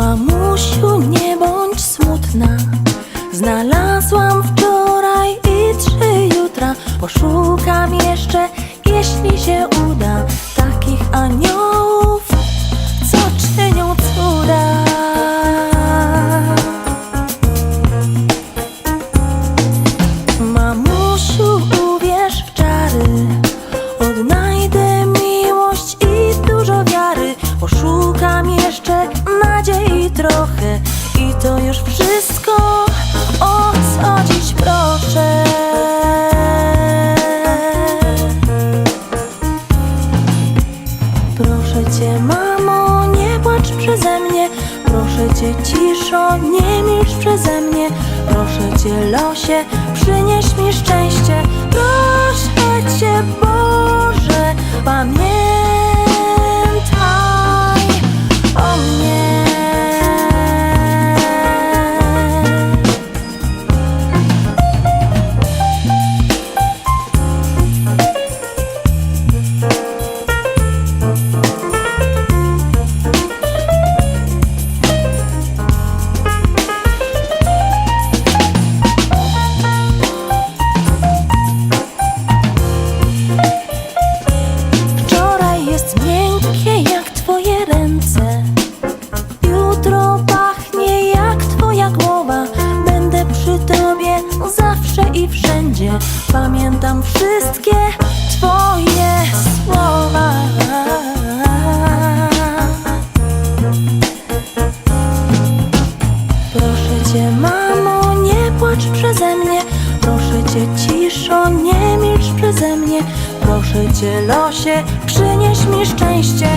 Mamusiu, nie bądź smutna. Znalazłam wczoraj i trzy jutra. Poszukam jeszcze, jeśli się uda, takich aniołów, trochę I to już wszystko, o co dziś proszę Proszę cię, mamo, nie płacz przeze mnie. Proszę cię, ciszo, nie milcz przeze mnie. Proszę cię, losie, przynieś mi szczęście. Proszę Pamiętam wszystkie twoje słowa Proszę cię, mamo, nie płacz przeze mnie. Proszę cię, ciszo, nie milcz przeze mnie. Proszę cię, losie, przynieś mi szczęście.